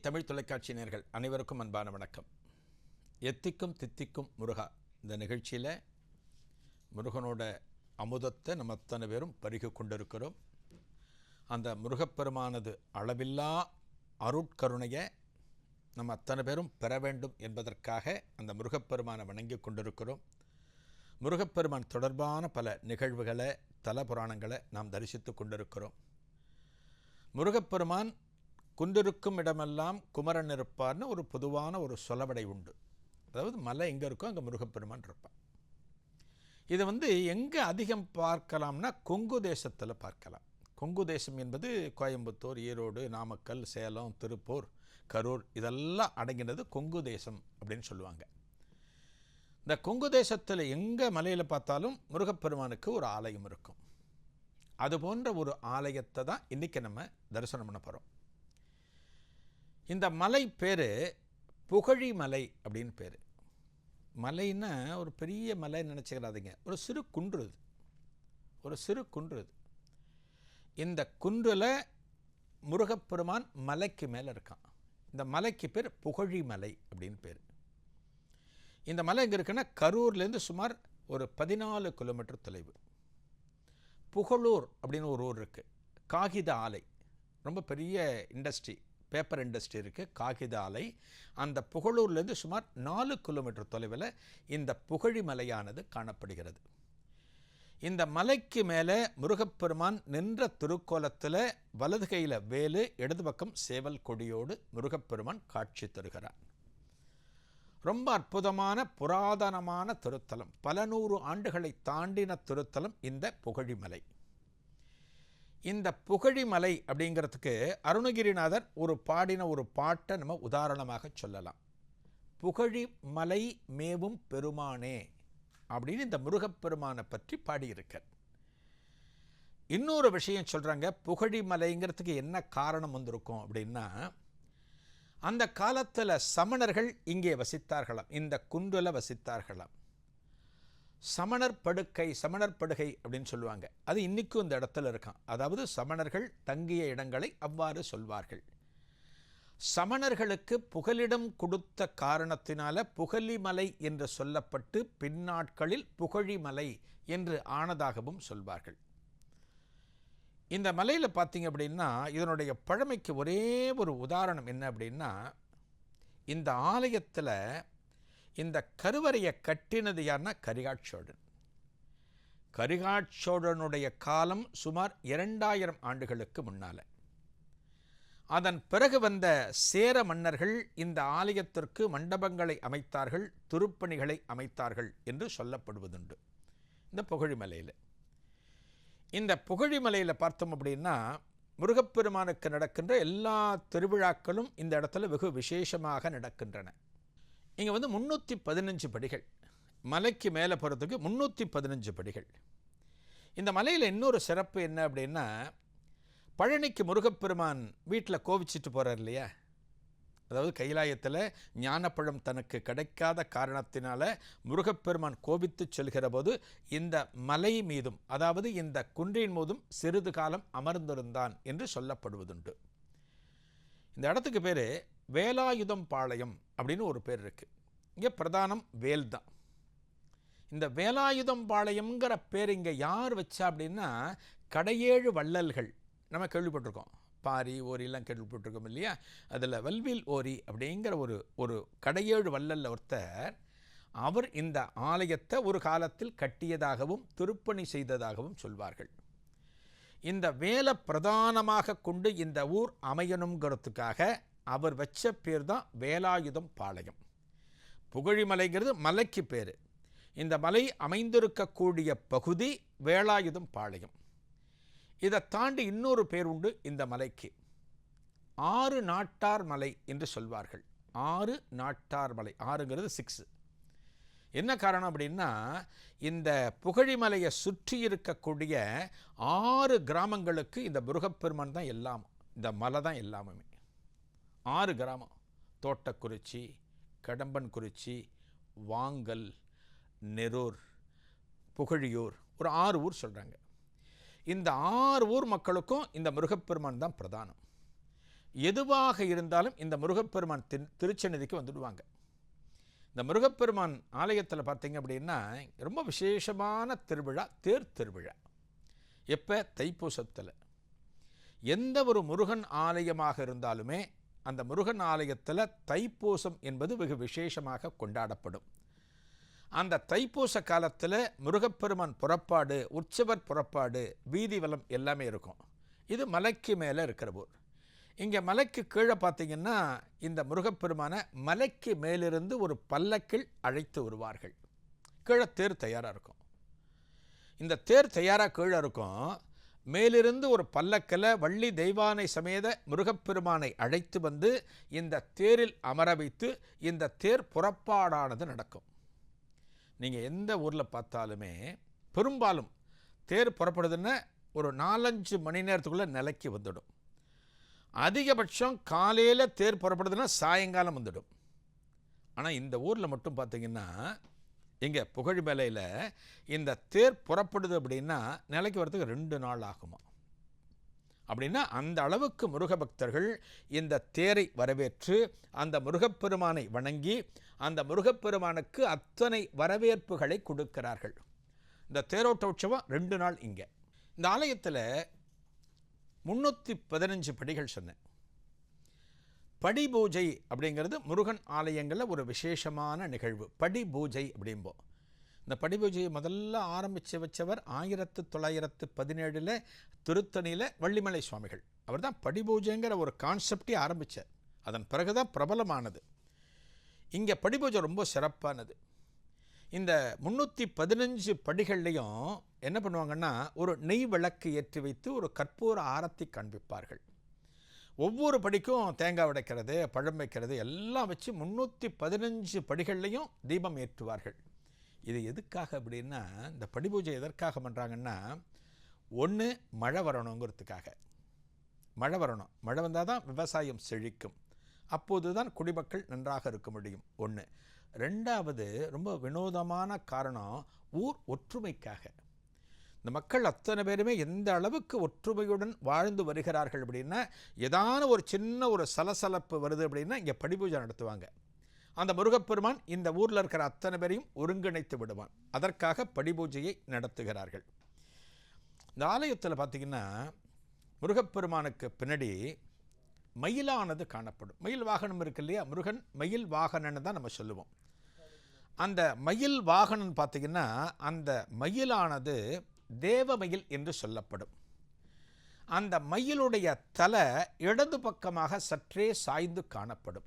தமிழ் தொலைக்காட்சி நேர்கள் அனைவருக்கும் அன்பான வணக்கம். எத்திக்கும் தித்திக்கும் முருகா. இந்த நிகழ்ச்சியில் முருகனோட அமுதத்தை நம்ம அத்தனை பேரும் பருகி கொண்டிருக்கிறோம். அந்த முருகப்பெருமானது அளவில்லா அருட்கருணையை நம்ம அத்தனை பேரும் பெற வேண்டும் என்பதற்காக அந்த முருகப்பெருமானை வணங்கி கொண்டிருக்கிறோம். முருகப்பெருமான் தொடர்பான பல நிகழ்வுகளை தல புராணங்களை நாம் தரிசித்து கொண்டிருக்கிறோம். முருகப்பெருமான் குந்திருக்கும் இடமெல்லாம் குமரன் இருப்பார்னு ஒரு பொதுவான ஒரு சொலவடை உண்டு. அதாவது மலை எங்கே இருக்கோ அங்கே முருகப்பெருமான் இருப்பான் இதை வந்து எங்கே அதிகம் பார்க்கலாம்னா கொங்கு தேசத்தில் பார்க்கலாம். கொங்கு தேசம் என்பது கோயம்புத்தூர் ஈரோடு நாமக்கல் சேலம் திருப்பூர் கரூர் இதெல்லாம் அடங்கினது கொங்கு தேசம் அப்படின்னு சொல்லுவாங்க. இந்த கொங்கு தேசத்தில் எங்கே மலையில் பார்த்தாலும் முருகப்பெருமானுக்கு ஒரு ஆலயம் இருக்கும். அது போன்ற ஒரு ஆலயத்தை தான் இன்றைக்கி நம்ம தரிசனம் பண்ண போகிறோம் இந்த மலை பேர் புகழி மலை அப்படின்னு பேர். மலைன்னா ஒரு பெரிய மலை நினச்சிக்கிறாதீங்க ஒரு சிறு குன்று இது ஒரு சிறு குன்று இது இந்த குன்றில் முருகப்பெருமான் மலைக்கு மேலே இருக்கான். இந்த மலைக்கு பேர் புகழி மலை அப்படின்னு பேர். இந்த மலை எங்கே இருக்குன்னா கரூர்லேருந்து சுமார் ஒரு பதினாலு கிலோமீட்டர் தொலைவு. புகழூர் அப்படின்னு ஒரு ஊர் இருக்குது காகித ஆலை. ரொம்ப பெரிய இண்டஸ்ட்ரி. பேப்பர் இண்டஸ்ட்ரி இருக்குது காகித ஆலை. அந்த புகழூர்லேருந்து சுமார் நாலு கிலோமீட்டர் தொலைவில் இந்த புகழி மலையானது காணப்படுகிறது. இந்த மலைக்கு மேலே முருகப்பெருமான் நின்ற திருக்கோலத்தில் வலது கையில் வேலு இடது பக்கம் சேவல் கொடியோடு முருகப்பெருமான் காட்சி தருகிறார். ரொம்ப அற்புதமான புராதனமான திருத்தலம். பல நூறு ஆண்டுகளை தாண்டின திருத்தலம் இந்த புகழிமலை இந்த புகழிமலை அப்படிங்கிறதுக்கு அருணகிரிநாதர் ஒரு பாடின ஒரு பாட்டை நம்ம உதாரணமாக சொல்லலாம். புகழி மலை மேவும் பெருமானே அப்படின்னு இந்த முருகப்பெருமானை பற்றி பாடியிருக்கார் இன்னொரு விஷயம் சொல்கிறாங்க புகழி மலைங்கிறதுக்கு என்ன காரணம் வந்திருக்கும் அப்படின்னா அந்த காலத்தில் சமணர்கள் இங்கே வசித்தார்களாம் இந்த குன்றில் வசித்தார்களாம். சமணர் படுக்கை சமணர் படுகை அப்படின்னு சொல்லுவாங்க. அது இன்றைக்கும் இந்த இடத்துல இருக்கான். அதாவது சமணர்கள் தங்கிய இடங்களை அவ்வாறு சொல்வார்கள். சமணர்களுக்கு புகலிடம் கொடுத்த காரணத்தினால புகலிமலை என்று சொல்லப்பட்டு பின்னாட்களில் புகழிமலை என்று ஆனதாகவும் சொல்வார்கள். இந்த மலையில் பார்த்தீங்க அப்படின்னா இதனுடைய பழமைக்கு ஒரே ஒரு உதாரணம் என்ன அப்படின்னா இந்த ஆலயத்தில் இந்த கருவறையை கட்டினது யார்னா கரிகாட்சோழன். கரிகாட்சோழனுடைய காலம் சுமார் இரண்டாயிரம் ஆண்டுகளுக்கு முன்னால். அதன் பிறகு வந்த சேர மன்னர்கள் இந்த ஆலயத்திற்கு மண்டபங்களை அமைத்தார்கள் துருப்பணிகளை அமைத்தார்கள் என்று சொல்லப்படுவதுண்டு. இந்த புகழிமலையில். இந்த புகழிமலையில் பார்த்தோம் அப்படின்னா முருகப்பெருமானுக்கு நடக்கின்ற எல்லா திருவிழாக்களும் இந்த இடத்துல வெகு விசேஷமாக நடக்கின்றன. இங்கே வந்து முந்நூற்றி பதினஞ்சு படிகள். மலைக்கு மேலே போகிறதுக்கு முந்நூற்றி பதினஞ்சு படிகள். இந்த மலையில் இன்னொரு சிறப்பு என்ன அப்படின்னா பழனிக்கு முருகப்பெருமான் வீட்டில் கோவிச்சிட்டு போகிறார் இல்லையா? அதாவது கைலாயத்தில் ஞானப்பழம் தனக்கு கிடைக்காத காரணத்தினால முருகப்பெருமான் கோபித்து செல்கிற போது இந்த மலை மீதும் அதாவது இந்த குன்றின் மீதும் சிறிது காலம் அமர்ந்திருந்தான் என்று சொல்லப்படுவதுண்டு. இந்த இடத்துக்கு பேர் வேலாயுதம் பாளையம் அப்படின்னு ஒரு பேர் இருக்குது இங்கே பிரதானம் வேல் தான். இந்த வேலாயுதம் பாளையம்ங்கிற பேர் இங்கே யார் வச்சா அப்படின்னா கடையேழு வள்ளல்கள். நம்ம கேள்விப்பட்டிருக்கோம். பாரி ஓரிலாம் கேள்விப்பட்டிருக்கோம் இல்லையா? அதில் வல்வில் ஓரி அப்படிங்கிற ஒரு ஒரு கடையேழு வள்ளலில் ஒருத்தர் அவர் இந்த ஆலயத்தை ஒரு காலத்தில் கட்டியதாகவும் திருப்பணி செய்ததாகவும் சொல்வார்கள். இந்த வேலை பிரதானமாக கொண்டு இந்த ஊர் அமையணுங்கிறதுக்காக அவர் வச்ச பேர் தான் வேலாயுதம் பாளையம். புகழிமலைங்கிறது மலைக்கு பேர். இந்த மலை அமைந்திருக்கக்கூடிய பகுதி வேலாயுதம் பாளையம். இதை தாண்டி இன்னொரு பேர் உண்டு இந்த மலைக்கு. ஆறு நாட்டார் மலை என்று சொல்வார்கள். ஆறு நாட்டார் மலை. ஆறுங்கிறது சிக்ஸு. என்ன காரணம் அப்படின்னா இந்த புகழிமலையை சுற்றி இருக்கக்கூடிய ஆறு கிராமங்களுக்கு இந்த முருகப்பெருமான் தான் எல்லாம் இந்த மலை தான் எல்லாமே ஆறு கிராமம். தோட்டக்குறிச்சி கடம்பன்குறிச்சி வாங்கல் நெரூர் புகழியூர் ஒரு ஆறு ஊர் சொல்கிறாங்க இந்த ஆறு ஊர் மக்களுக்கும் இந்த முருகப்பெருமான் தான் பிரதானம். எதுவாக இருந்தாலும் இந்த முருகப்பெருமான் திரு திருச்சந்நிதிக்கு வந்துடுவாங்க. இந்த முருகப்பெருமான் ஆலயத்தில் பார்த்தீங்க அப்படின்னா ரொம்ப விசேஷமான திருவிழா தேர் திருவிழா. எப்போ? தைப்பூசத்தில். எந்த ஒரு முருகன் ஆலயமாக இருந்தாலுமே அந்த முருகன் ஆலயத்தில் தைப்பூசம் என்பது வெகு விசேஷமாக கொண்டாடப்படும். அந்த தைப்பூச காலத்தில் முருகப்பெருமான் புறப்பாடு உற்சவர் புறப்பாடு வீதி வலம் எல்லாமே இருக்கும். இது மலைக்கு மேலே இருக்கிற ஊர். இங்கே மலைக்கு கீழே பார்த்தீங்கன்னா இந்த முருகப்பெருமானை மலைக்கு மேலிருந்து ஒரு பல்லக்கில் அழைத்து வருவார்கள். கீழே தேர் தயாராக இருக்கும். இந்த தேர் தயாராக கீழே இருக்கும். மேலிருந்து ஒரு பல்லக்கில் வள்ளி தெய்வானை சமேத முருகப்பெருமானை அழைத்து வந்து இந்த தேரில் அமர வைத்து இந்த தேர் புறப்பாடானது நடக்கும். நீங்கள் எந்த ஊரில் பார்த்தாலுமே பெரும்பாலும் தேர் புறப்படுதுன்னா ஒரு நாலஞ்சு மணி நேரத்துக்குள்ளே நிலைக்கு வந்துடும். அதிகபட்சம் காலையில் தேர் புறப்படுதுன்னா சாயங்காலம் வந்துடும். ஆனால் இந்த ஊரில் மட்டும் பார்த்தீங்கன்னா இங்கே புகழ்மலையில் இந்த தேர் புறப்படுது அப்படின்னா நிலைக்கு வரதுக்கு ரெண்டு நாள் ஆகுமா? அப்படின்னா அந்த அளவுக்கு முருக பக்தர்கள் இந்த தேரை வரவேற்று அந்த முருகப்பெருமானை வணங்கி அந்த முருகப்பெருமானுக்கு அத்தனை வரவேற்புகளை கொடுக்கிறார்கள். இந்த தேரோட்ட உற்சவம் ரெண்டு நாள் இங்கே. இந்த ஆலயத்தில் முந்நூற்றி பதினஞ்சு படிகள் சொன்னேன். படி பூஜை அப்படிங்கிறது முருகன் ஆலயங்களில் ஒரு விசேஷமான நிகழ்வு. படி பூஜை அப்படிம்போம் இந்த படி பூஜையை முதல்ல ஆரம்பித்து வச்சவர் ஆயிரத்து தொள்ளாயிரத்து பதினேழில் திருத்தணியில் வள்ளிமலை சுவாமிகள். அவர் தான் படி பூஜைங்கிற ஒரு கான்செப்டே ஆரம்பித்தார் அதன் பிறகு தான் பிரபலமானது. இங்கே படி பூஜை ரொம்ப சிறப்பானது. இந்த முந்நூற்றி பதினஞ்சு படிகள்லையும் என்ன பண்ணுவாங்கன்னா ஒரு நெய் விளக்கு ஏற்றி வைத்து ஒரு கற்பூர ஆரத்தி காண்பிப்பார்கள். ஒவ்வொரு படிக்கும் தேங்காய் உடைக்கிறது பழம் வைக்கிறது எல்லாம் வச்சு முந்நூற்றி பதினஞ்சு படிகள்லையும் தீபம் ஏற்றுவார்கள். இது எதுக்காக அப்படின்னா இந்த படி பூஜை எதற்காக பண்ணுறாங்கன்னா ஒன்று மழை வரணுங்கிறதுக்காக. மழை வரணும். மழை வந்தால் தான் விவசாயம் செழிக்கும். அப்போது தான் குடிமக்கள் நன்றாக இருக்க முடியும். ஒன்று ரெண்டாவது ரொம்ப வினோதமான காரணம் ஊர் ஒற்றுமைக்காக. இந்த மக்கள் அத்தனை பேருமே எந்த அளவுக்கு ஒற்றுமையுடன் வாழ்ந்து வருகிறார்கள் அப்படின்னா ஏதான ஒரு சின்ன ஒரு சலசலப்பு வருது அப்படின்னா இங்கே படிபூஜை நடத்துவாங்க. அந்த முருகப்பெருமான் இந்த ஊரில் இருக்கிற அத்தனை பேரையும் ஒருங்கிணைத்து விடுவான். அதற்காக படிபூஜையை நடத்துகிறார்கள். இந்த ஆலயத்தில் பார்த்திங்கன்னா முருகப்பெருமானுக்கு பின்னாடி மயிலானது காணப்படும். மயில் வாகனம் இருக்கு இல்லையா? முருகன் மயில் வாகனன்னு தான் நம்ம சொல்லுவோம். அந்த மயில் வாகனம் பார்த்திங்கன்னா அந்த மயிலானது தேவமயில் என்று சொல்லப்படும். அந்த மயிலுடைய தலை இடது பக்கமாக சற்றே சாய்ந்து காணப்படும்.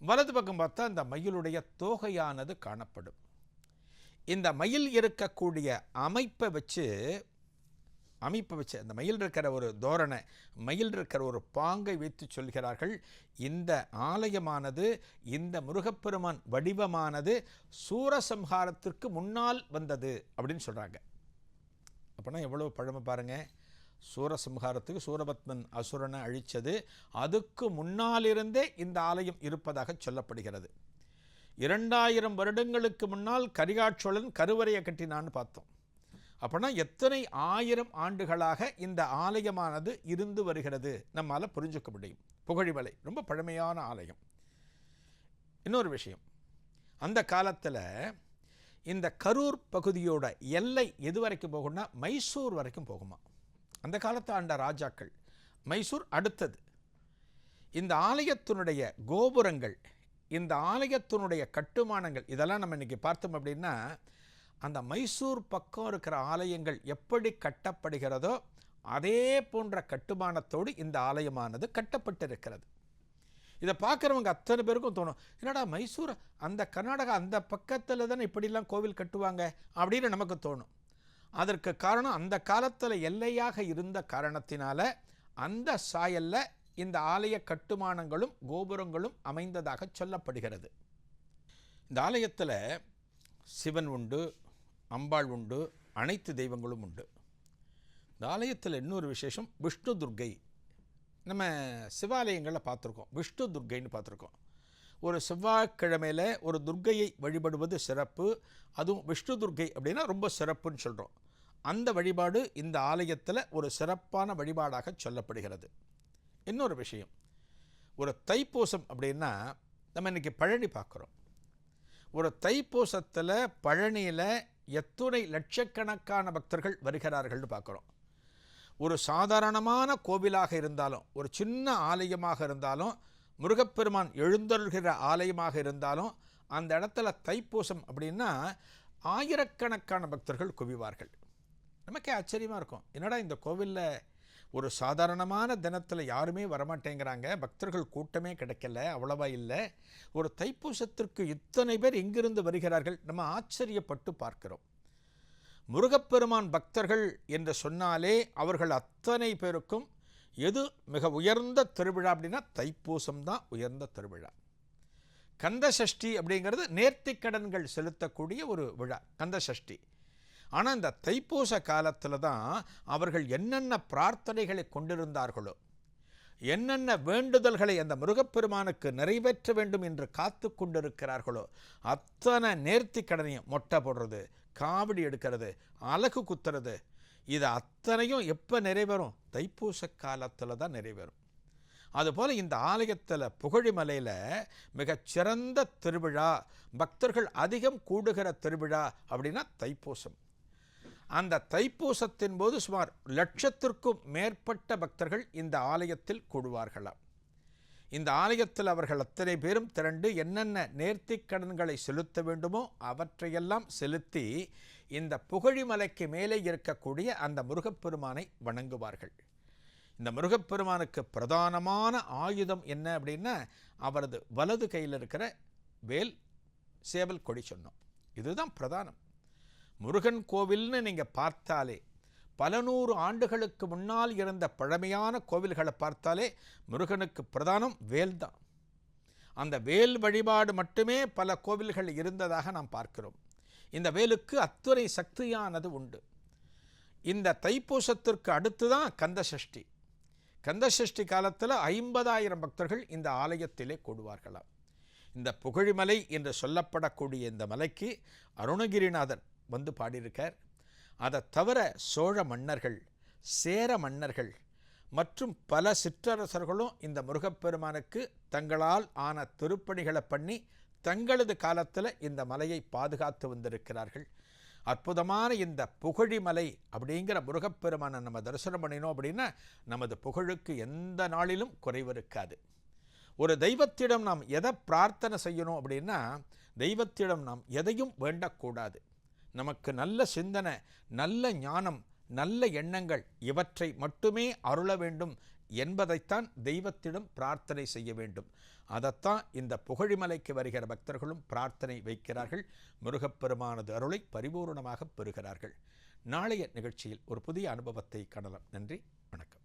வலது பக்கம் பார்த்தா அந்த மயிலுடைய தோகையானது காணப்படும். இந்த மயில் இருக்கக்கூடிய அமைப்பை வச்சு அமைப்பை வச்சு அந்த மயில் இருக்கிற ஒரு தோரணை மயில் இருக்கிற ஒரு பாங்கை வைத்து சொல்கிறார்கள். இந்த ஆலயமானது இந்த முருகப்பெருமான் வடிவமானது சூரசம்ஹாரத்திற்கு முன்னால் வந்தது அப்படின்னு சொல்கிறாங்க அப்படின்னா எவ்வளோ பழமை பாருங்கள் சூரசம்ஹாரத்துக்கு சூரபத்மன் அசுரனை அழித்தது அதுக்கு முன்னாலிருந்தே இந்த ஆலயம் இருப்பதாக சொல்லப்படுகிறது. இரண்டாயிரம் வருடங்களுக்கு முன்னால் கரிகாட்சோழன் கருவறையை கட்டினான்னு பார்த்தோம். அப்படின்னா எத்தனை ஆயிரம் ஆண்டுகளாக இந்த ஆலயமானது இருந்து வருகிறது நம்மால் புரிஞ்சுக்க முடியும். புகழிமலை ரொம்ப பழமையான ஆலயம். இன்னொரு விஷயம். அந்த காலத்தில் இந்த கரூர் பகுதியோட எல்லை எது வரைக்கும் போகும்னா மைசூர் வரைக்கும் போகுமா? அந்த காலத்து ஆண்ட ராஜாக்கள் மைசூர் அடுத்தது. இந்த ஆலயத்தினுடைய கோபுரங்கள் இந்த ஆலயத்தினுடைய கட்டுமானங்கள் இதெல்லாம் நம்ம இன்றைக்கி பார்த்தோம் அப்படின்னா அந்த மைசூர் பக்கம் இருக்கிற ஆலயங்கள் எப்படி கட்டப்படுகிறதோ அதே போன்ற கட்டுமானத்தோடு இந்த ஆலயமானது கட்டப்பட்டிருக்கிறது. இதை பார்க்குறவங்க அத்தனை பேருக்கும் தோணும். என்னடா மைசூர் அந்த கர்நாடகா அந்த பக்கத்தில் தானே இப்படிலாம் கோவில் கட்டுவாங்க அப்படின்னு நமக்கு தோணும். அதற்கு காரணம் அந்த காலத்தில் எல்லையாக இருந்த காரணத்தினால அந்த சாயலில் இந்த ஆலய கட்டுமானங்களும் கோபுரங்களும் அமைந்ததாக சொல்லப்படுகிறது. இந்த ஆலயத்தில் சிவன் உண்டு அம்பாள் உண்டு அனைத்து தெய்வங்களும் உண்டு. இந்த ஆலயத்தில் இன்னொரு விசேஷம் விஷ்ணு துர்க்கை நம்ம சிவாலயங்களில் பார்த்துருக்கோம். விஷ்ணு துர்க்கைன்னு பார்த்துருக்கோம். ஒரு செவ்வாய்க்கிழமையில் ஒரு துர்க்கையை வழிபடுவது சிறப்பு. அதுவும் விஷ்ணு துர்க்கை அப்படின்னா ரொம்ப சிறப்புன்னு சொல்கிறோம் அந்த வழிபாடு இந்த ஆலயத்தில் ஒரு சிறப்பான வழிபாடாக சொல்லப்படுகிறது. இன்னொரு விஷயம். ஒரு தைப்பூசம் அப்படின்னா நம்ம இன்னைக்கு பழனி பார்க்குறோம். ஒரு தைப்பூசத்தில் பழனியில் எத்துணை லட்சக்கணக்கான பக்தர்கள் வருகிறார்கள்னு பார்க்குறோம். ஒரு சாதாரணமான கோவிலாக இருந்தாலும் ஒரு சின்ன ஆலயமாக இருந்தாலும் முருகப்பெருமான் எழுந்தருள்கிற ஆலயமாக இருந்தாலும் அந்த இடத்துல தைப்பூசம் அப்படின்னா ஆயிரக்கணக்கான பக்தர்கள் குவிவார்கள். நமக்கே ஆச்சரியமாக இருக்கும். என்னடா இந்த கோவிலில் ஒரு சாதாரணமான தினத்தில் யாருமே வரமாட்டேங்கிறாங்க? பக்தர்கள் கூட்டமே கிடைக்கல அவ்வளவா இல்லை. ஒரு தைப்பூசத்திற்கு இத்தனை பேர் எங்கிருந்து வருகிறார்கள்? நம்ம ஆச்சரியப்பட்டு பார்க்கிறோம். முருகப்பெருமான் பக்தர்கள் என்று சொன்னாலே அவர்கள் அத்தனை பேருக்கும் எது மிக உயர்ந்த திருவிழா அப்படின்னா தைப்பூசம் தான் உயர்ந்த திருவிழா. கந்த சஷ்டி அப்படிங்கிறது நேர்த்திக்கடன்கள் செலுத்தக்கூடிய ஒரு விழா கந்த சஷ்டி ஆனால் இந்த தைப்பூச காலத்தில் தான் அவர்கள் என்னென்ன பிரார்த்தனைகளை கொண்டிருந்தார்களோ என்னென்ன வேண்டுதல்களை அந்த முருகப்பெருமானுக்கு நிறைவேற்ற வேண்டும் என்று காத்து கொண்டிருக்கிறார்களோ அத்தனை நேர்த்தி கடனையும் மொட்டை போடுறது காவடி எடுக்கிறது அலகு குத்துறது இது அத்தனையும் எப்போ நிறைவேறும்? தைப்பூச காலத்தில் தான் நிறைவேறும். அதுபோல் இந்த ஆலயத்தில் புகழிமலையில் மிகச்சிறந்த திருவிழா பக்தர்கள் அதிகம் கூடுகிற திருவிழா அப்படின்னா தைப்பூசம். அந்த தைப்பூசத்தின் போது சுமார் லட்சத்திற்கும் மேற்பட்ட பக்தர்கள் இந்த ஆலயத்தில் கூடுவார்களாம். இந்த ஆலயத்தில் அவர்கள் அத்தனை பேரும் திரண்டு என்னென்ன நேர்த்திக் கடன்களை செலுத்த வேண்டுமோ அவற்றையெல்லாம் செலுத்தி இந்த புகழிமலைக்கு மேலே இருக்கக்கூடிய அந்த முருகப்பெருமானை வணங்குவார்கள். இந்த முருகப்பெருமானுக்கு பிரதானமான ஆயுதம் என்ன அப்படின்னா அவரது வலது கையில் இருக்கிற வேல் சேவல் கொடி சொன்னோம். இதுதான் பிரதானம். முருகன் கோவில்னு நீங்கள் பார்த்தாலே பல நூறு ஆண்டுகளுக்கு முன்னால் இருந்த பழமையான கோவில்களை பார்த்தாலே முருகனுக்கு பிரதானம் வேல் தான். அந்த வேல் வழிபாடு மட்டுமே பல கோவில்கள் இருந்ததாக நாம் பார்க்கிறோம். இந்த வேலுக்கு அத்துறை சக்தியானது உண்டு. இந்த தைப்பூசத்திற்கு அடுத்து தான் கந்த சஷ்டி கந்த சஷ்டி காலத்தில் ஐம்பதாயிரம் பக்தர்கள் இந்த ஆலயத்திலே கூடுவார்களாம். இந்த புகழிமலை என்று சொல்லப்படக்கூடிய இந்த மலைக்கு அருணகிரிநாதர் வந்து பாடியிருக்கார். அதை தவிர சோழ மன்னர்கள் சேர மன்னர்கள் மற்றும் பல சிற்றரசர்களும் இந்த முருகப்பெருமானுக்கு தங்களால் ஆன திருப்பணிகளை பண்ணி தங்களது காலத்தில் இந்த மலையை பாதுகாத்து வந்திருக்கிறார்கள். அற்புதமான இந்த புகழிமலை அப்படிங்கிற முருகப்பெருமானை நம்ம தரிசனம் பண்ணினோம் அப்படின்னா நமது புகழுக்கு எந்த நாளிலும் குறைவு இருக்காது. ஒரு தெய்வத்திடம் நாம் எதை பிரார்த்தனை செய்யணும் அப்படின்னா தெய்வத்திடம் நாம் எதையும் வேண்டக்கூடாது. நமக்கு நல்ல சிந்தனை நல்ல ஞானம் நல்ல எண்ணங்கள் இவற்றை மட்டுமே அருள வேண்டும் என்பதைத்தான் தெய்வத்திடம் பிரார்த்தனை செய்ய வேண்டும். அதைத்தான் இந்த புகழிமலைக்கு வருகிற பக்தர்களும் பிரார்த்தனை வைக்கிறார்கள். முருகப்பெருமானது அருளை பரிபூர்ணமாக பெறுகிறார்கள். நாளைய நிகழ்ச்சியில் ஒரு புதிய அனுபவத்தை காணலாம். நன்றி வணக்கம்.